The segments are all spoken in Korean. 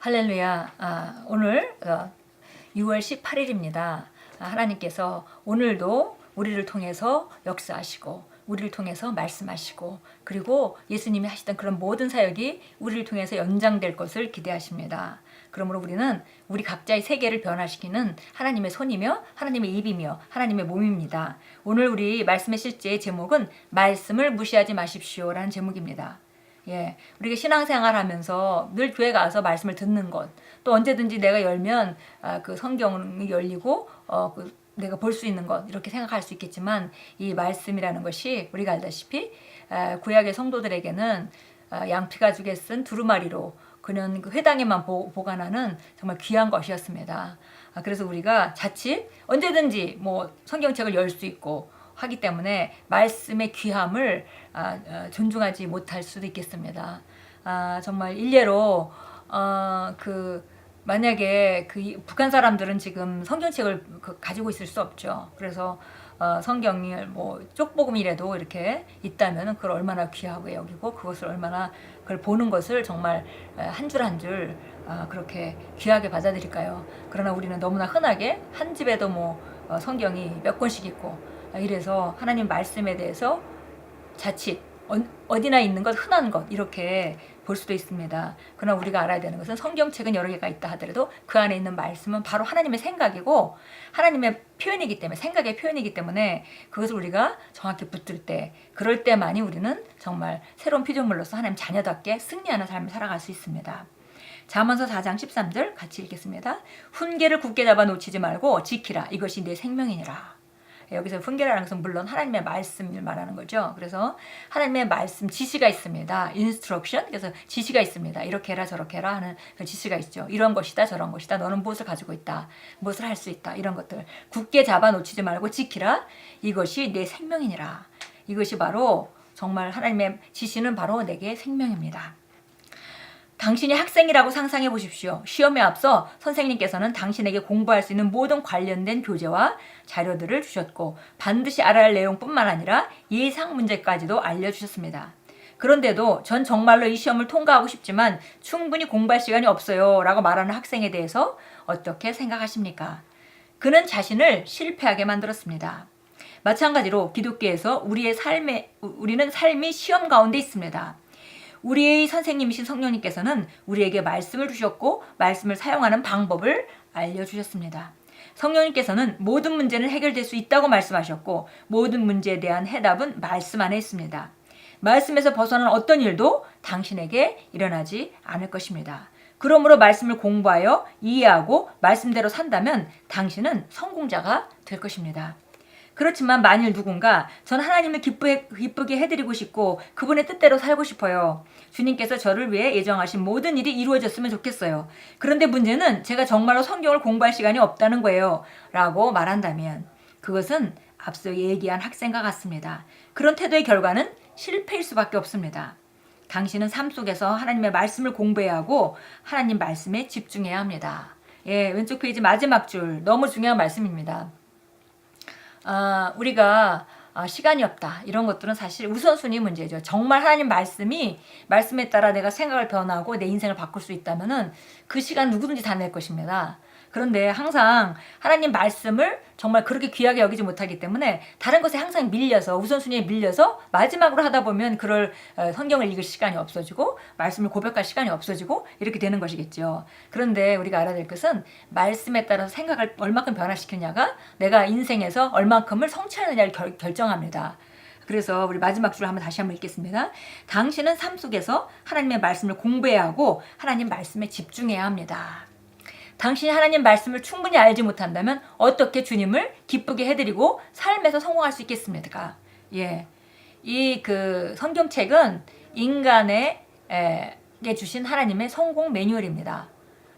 할렐루야. 아, 오늘 어, 6월 18일입니다. 하나님께서 오늘도 우리를 통해서 역사하시고 우리를 통해서 말씀하시고 그리고 예수님이 하시던 그런 모든 사역이 우리를 통해서 연장될 것을 기대하십니다. 그러므로 우리는 우리 각자의 세계를 변화시키는 하나님의 손이며 하나님의 입이며 하나님의 몸입니다. 오늘 우리 말씀의 실제의 제목은 말씀을 무시하지 마십시오라는 제목입니다. 예, 우리가 신앙생활 하면서 늘 교회 가서 말씀을 듣는 것, 또 언제든지 내가 열면 아, 그 성경이 열리고 어, 그 내가 볼 수 있는 것. 이렇게 생각할 수 있겠지만 이 말씀이라는 것이 우리가 알다시피 아, 구약의 성도들에게는 아, 양피 가죽에 쓴 두루마리로 그는 그 회당에만 보, 보관하는 정말 귀한 것이었습니다. 아, 그래서 우리가 자칫 언제든지 뭐 성경책을 열 수 있고 하기 때문에 말씀의 귀함을 아, 어, 존중하지 못할 수도 있겠습니다. 아, 정말 일례로 어, 그 만약에 그 이- 북한 사람들은 지금 성경책을 그 가지고 있을 수 없죠. 그래서 어, 성경을 뭐 쪽복음이라도 이렇게 있다면 그걸 얼마나 귀하게 여기고 그것을 얼마나 그걸 보는 것을 정말 한 줄 한줄 그렇게 귀하게 받아들일까요? 그러나 우리는 너무나 흔하게 한 집에도 뭐 어, 성경이 몇 권씩 있고 아, 이래서 하나님 말씀에 대해서 자칫 어- 어디나 있는 것 흔한 것 이렇게 볼 수도 있습니다. 그러나 우리가 알아야 되는 것은 성경책은 여러 개가 있다 하더라도 그 안에 있는 말씀은 바로 하나님의 생각이고 하나님의 표현이기 때문에 생각의 표현이기 때문에 그것을 우리가 정확히 붙들 때 그럴 때만이 우리는 정말 새로운 피조물로서 하나님 자녀답게 승리하는 삶을 살아갈 수 있습니다. 잠언서 4장 13절 같이 읽겠습니다. 훈계를 굳게 잡아 놓치지 말고 지키라. 이것이 내 생명이니라. 여기서 훈계라는 것은 물론 하나님의 말씀을 말하는 거죠. 그래서 하나님의 말씀 지시가 있습니다. 인스트럭션 그래서 지시가 있습니다. 이렇게 해라 저렇게 해라 하는 그 지시가 있죠. 이런 것이다 저런 것이다. 너는 무엇을 가지고 있다. 무엇을 할 수 있다. 이런 것들 굳게 잡아 놓치지 말고 지키라. 이것이 내 생명이니라. 이것이 바로 정말 하나님의 지시는 바로 내게 생명입니다. 당신이 학생이라고 상상해 보십시오. 시험에 앞서 선생님께서는 당신에게 공부할 수 있는 모든 관련된 교재와 자료들을 주셨고 반드시 알아야 할 내용뿐만 아니라 예상 문제까지도 알려주셨습니다. 그런데도 전 정말로 이 시험을 통과하고 싶지만 충분히 공부할 시간이 없어요. 라고 말하는 학생에 대해서 어떻게 생각하십니까? 그는 자신을 실패하게 만들었습니다. 마찬가지로 기독교에서 우리의 삶에, 우리는 삶이 시험 가운데 있습니다. 우리의 선생님이신 성령님께서는 우리에게 말씀을 주셨고 말씀을 사용하는 방법을 알려주셨습니다. 성령님께서는 모든 문제는 해결될 수 있다고 말씀하셨고 모든 문제에 대한 해답은 말씀 안에 있습니다. 말씀에서 벗어난 어떤 일도 당신에게 일어나지 않을 것입니다. 그러므로 말씀을 공부하여 이해하고 말씀대로 산다면 당신은 성공자가 될 것입니다. 그렇지만 만일 누군가 전 하나님을 기쁘게, 기쁘게 해드리고 싶고 그분의 뜻대로 살고 싶어요. 주님께서 저를 위해 예정하신 모든 일이 이루어졌으면 좋겠어요. 그런데 문제는 제가 정말로 성경을 공부할 시간이 없다는 거예요. 라고 말한다면 그것은 앞서 얘기한 학생과 같습니다. 그런 태도의 결과는 실패일 수밖에 없습니다. 당신은 삶 속에서 하나님의 말씀을 공부해야 하고 하나님 말씀에 집중해야 합니다. 예, 왼쪽 페이지 마지막 줄 너무 중요한 말씀입니다. 아, 우리가 아, 시간이 없다 이런 것들은 사실 우선순위 문제죠. 정말 하나님 말씀이 말씀에 따라 내가 생각을 변하고 내 인생을 바꿀 수 있다면은 그 시간 누구든지 다 낼 것입니다. 그런데 항상 하나님 말씀을 정말 그렇게 귀하게 여기지 못하기 때문에 다른 것에 항상 밀려서 우선순위에 밀려서 마지막으로 하다 보면 그럴 어, 성경을 읽을 시간이 없어지고 말씀을 고백할 시간이 없어지고 이렇게 되는 것이겠죠. 그런데 우리가 알아야 될 것은 말씀에 따라서 생각을 얼마큼 변화시키냐가 내가 인생에서 얼만큼을 성취하느냐를 결, 결정합니다. 그래서 우리 마지막 줄 한번 다시 한번 읽겠습니다. 당신은 삶 속에서 하나님의 말씀을 공부해야 하고 하나님 말씀에 집중해야 합니다. 당신이 하나님 말씀을 충분히 알지 못한다면 어떻게 주님을 기쁘게 해드리고 삶에서 성공할 수 있겠습니까? 예. 이 그 성경책은 인간에게 주신 하나님의 성공 매뉴얼입니다.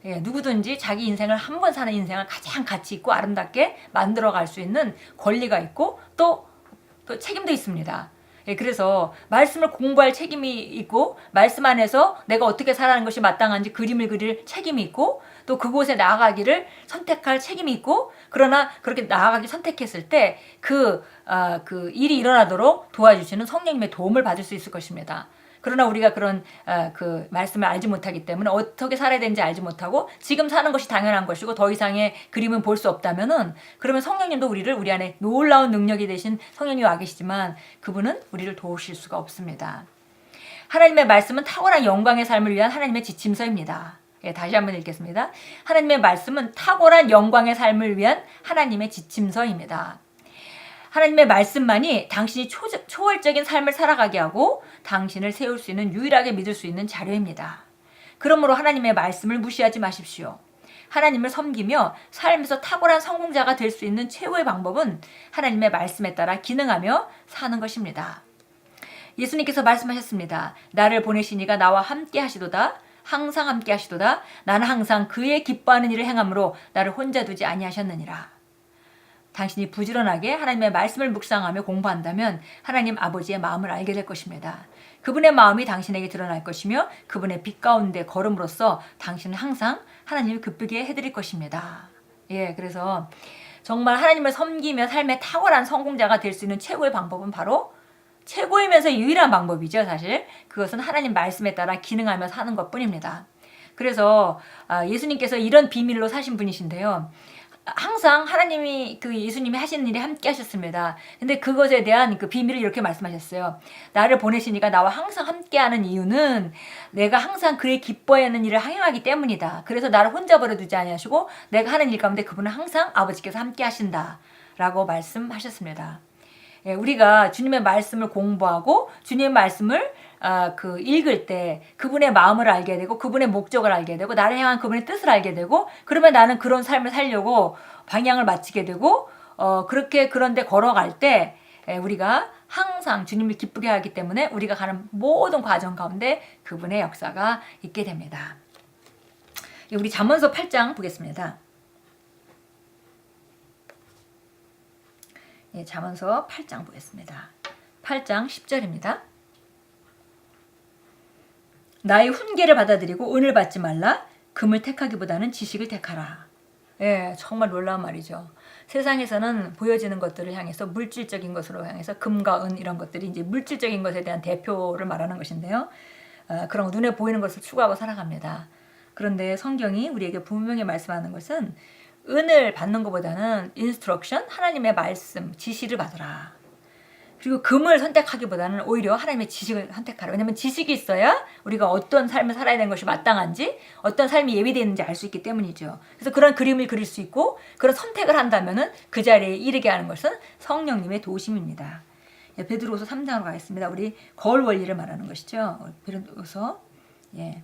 예, 누구든지 자기 인생을 한 번 사는 인생을 가장 가치 있고 아름답게 만들어 갈 수 있는 권리가 있고 또, 또 책임도 있습니다. 예, 그래서 말씀을 공부할 책임이 있고 말씀 안에서 내가 어떻게 살아가는 것이 마땅한지 그림을 그릴 책임이 있고 또 그곳에 나아가기를 선택할 책임이 있고 그러나 그렇게 나아가기 선택했을 때그 아, 그 일이 일어나도록 도와주시는 성령님의 도움을 받을 수 있을 것입니다. 그러나 우리가 그런 아, 그 말씀을 알지 못하기 때문에 어떻게 살아야 되는지 알지 못하고 지금 사는 것이 당연한 것이고 더 이상의 그림은 볼 수 없다면은 그러면 성령님도 우리를 우리 안에 놀라운 능력이 되신 성령이 와 계시지만 그분은 우리를 도우실 수가 없습니다. 하나님의 말씀은 탁월한 영광의 삶을 위한 하나님의 지침서입니다. 예, 다시 한번 읽겠습니다. 하나님의 말씀은 탁월한 영광의 삶을 위한 하나님의 지침서입니다. 하나님의 말씀만이 당신이 초, 초월적인 삶을 살아가게 하고 당신을 세울 수 있는 유일하게 믿을 수 있는 자료입니다. 그러므로 하나님의 말씀을 무시하지 마십시오. 하나님을 섬기며 삶에서 탁월한 성공자가 될 수 있는 최고의 방법은 하나님의 말씀에 따라 기능하며 사는 것입니다. 예수님께서 말씀하셨습니다. 나를 보내시니가 나와 함께 하시도다. 항상 함께 하시도다. 나는 항상 그의 기뻐하는 일을 행함으로 나를 혼자 두지 아니하셨느니라. 당신이 부지런하게 하나님의 말씀을 묵상하며 공부한다면 하나님 아버지의 마음을 알게 될 것입니다. 그분의 마음이 당신에게 드러날 것이며 그분의 빛 가운데 걸음으로써 당신은 항상 하나님을 기쁘게 해드릴 것입니다. 예, 그래서 정말 하나님을 섬기며 삶의 탁월한 성공자가 될 수 있는 최고의 방법은 바로 최고이면서 유일한 방법이죠, 사실. 그것은 하나님 말씀에 따라 기능하며 사는 것 뿐입니다. 그래서 아, 예수님께서 이런 비밀로 사신 분이신데요. 항상 하나님이 그 예수님이 하시는 일에 함께 하셨습니다. 근데 그것에 대한 그 비밀을 이렇게 말씀하셨어요. 나를 보내시니까 나와 항상 함께 하는 이유는 내가 항상 그의 기뻐하는 일을 행하기 때문이다. 그래서 나를 혼자 버려두지 아니하시고 내가 하는 일 가운데 그분은 항상 아버지께서 함께 하신다. 라고 말씀하셨습니다. 예, 우리가 주님의 말씀을 공부하고 주님의 말씀을 아, 그 읽을 때 그분의 마음을 알게 되고 그분의 목적을 알게 되고 나를 향한 그분의 뜻을 알게 되고 그러면 나는 그런 삶을 살려고 방향을 맞추게 되고 어, 그렇게 그런데 걸어갈 때 에, 우리가 항상 주님을 기쁘게 하기 때문에 우리가 가는 모든 과정 가운데 그분의 역사가 있게 됩니다. 우리 잠언서 8장 보겠습니다. 예, 잠언서 8장 보겠습니다. 8장 10절입니다. 나의 훈계를 받아들이고 은을 받지 말라. 금을 택하기보다는 지식을 택하라. 예, 정말 놀라운 말이죠. 세상에서는 보여지는 것들을 향해서 물질적인 것으로 향해서 금과 은 이런 것들이 이제 물질적인 것에 대한 대표를 말하는 것인데요. 어, 그런 눈에 보이는 것을 추구하고 살아갑니다. 그런데 성경이 우리에게 분명히 말씀하는 것은 은을 받는 것보다는 인스트럭션 하나님의 말씀 지시를 받으라. 그리고 금을 선택하기보다는 오히려 하나님의 지식을 선택하라. 왜냐하면 지식이 있어야 우리가 어떤 삶을 살아야 되는 것이 마땅한지, 어떤 삶이 예비되는지 알 수 있기 때문이죠. 그래서 그런 그림을 그릴 수 있고 그런 선택을 한다면은 그 자리에 이르게 하는 것은 성령님의 도심입니다. 예, 베드로서 3장으로 가겠습니다. 우리 거울 원리를 말하는 것이죠. 베드로서 예.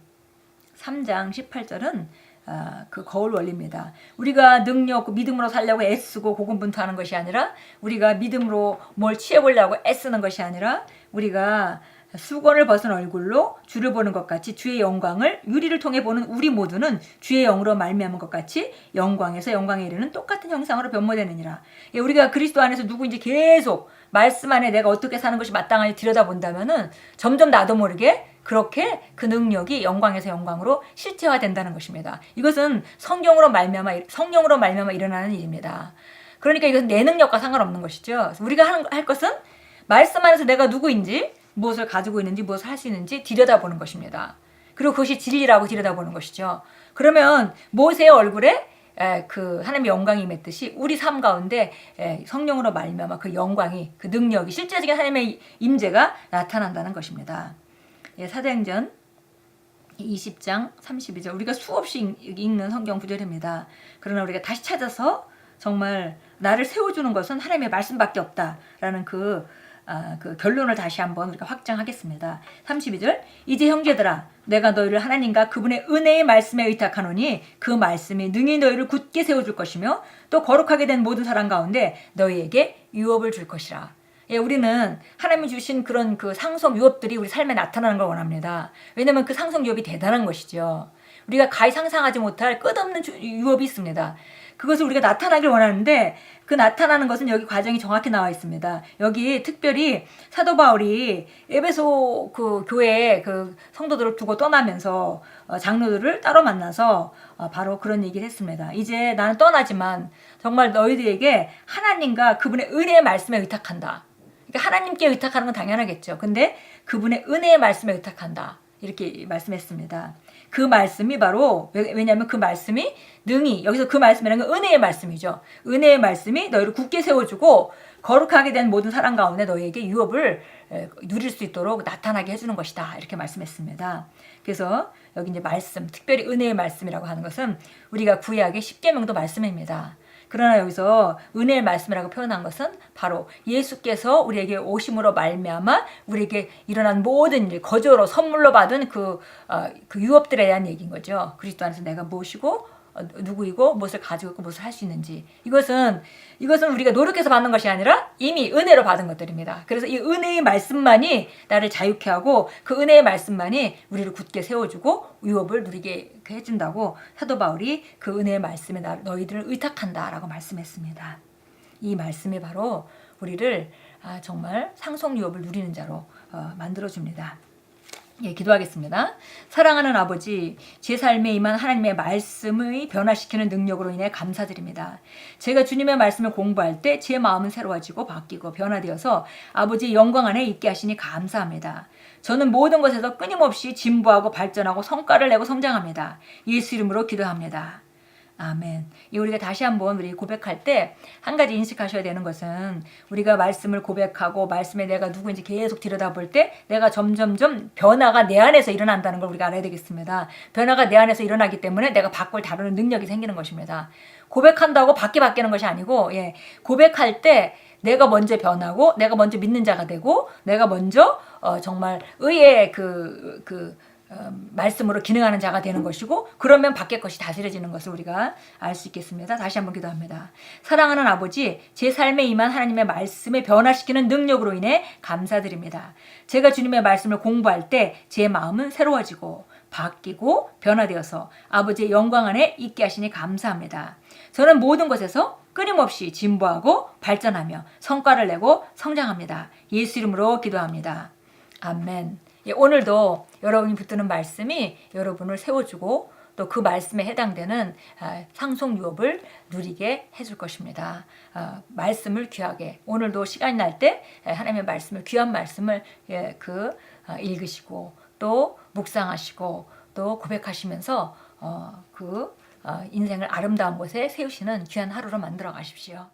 3장 18절은 아, 그 거울 원리입니다. 우리가 능력, 믿음으로 살려고 애쓰고 고군분투하는 것이 아니라 우리가 믿음으로 뭘 취해보려고 애쓰는 것이 아니라 우리가 수건을 벗은 얼굴로 주를 보는 것 같이 주의 영광을 유리를 통해 보는 우리 모두는 주의 영으로 말미암은 것 같이 영광에서 영광에 이르는 똑같은 형상으로 변모되느니라. 예, 우리가 그리스도 안에서 누구인지 계속 말씀 안에 내가 어떻게 사는 것이 마땅하니 들여다본다면은 점점 나도 모르게 그렇게 그 능력이 영광에서 영광으로 실체화된다는 것입니다. 이것은 성경으로 말미암아 성령으로 말미암아 일어나는 일입니다. 그러니까 이것은 내 능력과 상관없는 것이죠. 우리가 할 것은 말씀 안에서 내가 누구인지 무엇을 가지고 있는지 무엇을 할 수 있는지 들여다보는 것입니다. 그리고 그것이 진리라고 들여다보는 것이죠. 그러면 모세의 얼굴에 에, 그 하나님의 영광이 맺듯이 우리 삶 가운데 에, 성령으로 말미암아 그 영광이 그 능력이 실제적인 하나님의 임재가 나타난다는 것입니다. 예, 사도행전 20장 32절 우리가 수없이 읽는 성경 구절입니다. 그러나 우리가 다시 찾아서 정말 나를 세워주는 것은 하나님의 말씀밖에 없다라는 그, 아, 그 결론을 다시 한번 우리가 확장하겠습니다. 32절 이제 형제들아 내가 너희를 하나님과 그분의 은혜의 말씀에 의탁하노니 그 말씀이 능히 너희를 굳게 세워줄 것이며 또 거룩하게 된 모든 사람 가운데 너희에게 유업을 줄 것이라. 예, 우리는 하나님이 주신 그런 그 상속 유업들이 우리 삶에 나타나는 걸 원합니다. 왜냐면 그 상속 유업이 대단한 것이죠. 우리가 가히 상상하지 못할 끝없는 유업이 있습니다. 그것을 우리가 나타나길 원하는데 그 나타나는 것은 여기 과정이 정확히 나와 있습니다. 여기 특별히 사도 바울이 에베소 그 교회 그 성도들을 두고 떠나면서 어, 장로들을 따로 만나서 어, 바로 그런 얘기를 했습니다. 이제 나는 떠나지만 정말 너희들에게 하나님과 그분의 은혜의 말씀에 의탁한다. 그러니까 하나님께 의탁하는 건 당연하겠죠. 근데 그분의 은혜의 말씀에 의탁한다. 이렇게 말씀했습니다. 그 말씀이 바로 왜- 왜냐하면 그 말씀이 능히 여기서 그 말씀이라는 건 은혜의 말씀이죠. 은혜의 말씀이 너희를 굳게 세워주고 거룩하게 된 모든 사람 가운데 너희에게 유업을 에, 누릴 수 있도록 나타나게 해주는 것이다. 이렇게 말씀했습니다. 그래서 여기 이제 말씀, 특별히 은혜의 말씀이라고 하는 것은 우리가 구약의 십계명도 말씀입니다. 그러나 여기서 은혜의 말씀이라고 표현한 것은 바로 예수께서 우리에게 오심으로 말미암아 우리에게 일어난 모든 일 거저로 선물로 받은 그, 어, 그 유업들에 대한 얘기인 거죠. 그리스도 안에서 내가 무엇이고 어, 누구이고 무엇을 가지고 있고 무엇을 할 수 있는지 이것은 이것은 우리가 노력해서 받는 것이 아니라 이미 은혜로 받은 것들입니다. 그래서 이 은혜의 말씀만이 나를 자유케 하고 그 은혜의 말씀만이 우리를 굳게 세워주고 유업을 누리게 해준다고 사도 바울이 그 은혜의 말씀에 나- 너희들을 의탁한다라고 말씀했습니다. 이 말씀이 바로 우리를 아, 정말 상속 유업을 누리는 자로 어, 만들어 줍니다. 예, 기도하겠습니다. 사랑하는 아버지, 제 삶에 임한 하나님의 말씀을 변화시키는 능력으로 인해 감사드립니다. 제가 주님의 말씀을 공부할 때 제 마음은 새로워지고 바뀌고 변화되어서 아버지의 영광 안에 있게 하시니 감사합니다. 저는 모든 것에서 끊임없이 진보하고 발전하고 성과를 내고 성장합니다. 예수 이름으로 기도합니다. 아멘. 이 우리가 다시 한번 우리 고백할 때 한 가지 인식하셔야 되는 것은 우리가 말씀을 고백하고 말씀에 내가 누구인지 계속 들여다볼 때 내가 점점점 변화가 내 안에서 일어난다는 걸 우리가 알아야 되겠습니다. 변화가 내 안에서 일어나기 때문에 내가 밖을 다루는 능력이 생기는 것입니다. 고백한다고 밖이 바뀌는 것이 아니고 예, 고백할 때 내가 먼저 변하고 내가 먼저 믿는 자가 되고 내가 먼저 어, 정말 의의 그, 그 어, 말씀으로 기능하는 자가 되는 것이고 그러면 밖의 것이 다스려지는 것을 우리가 알 수 있겠습니다. 다시 한번 기도합니다. 사랑하는 아버지, 제 삶에 임한 하나님의 말씀을 변화시키는 능력으로 인해 감사드립니다. 제가 주님의 말씀을 공부할 때 제 마음은 새로워지고 바뀌고 변화되어서 아버지의 영광 안에 있게 하시니 감사합니다. 저는 모든 것에서 끊임없이 진보하고 발전하며 성과를 내고 성장합니다. 예수 이름으로 기도합니다. 아멘. 예, 오늘도 여러분이 붙드는 말씀이 여러분을 세워주고 또 그 말씀에 해당되는 아, 상속 유업을 누리게 해줄 것입니다. 아, 말씀을 귀하게 오늘도 시간이 날 때 하나님의 말씀을 귀한 말씀을 예, 그 아, 읽으시고 또 묵상하시고 또 고백하시면서 어, 그 어, 인생을 아름다운 곳에 세우시는 귀한 하루로 만들어 가십시오.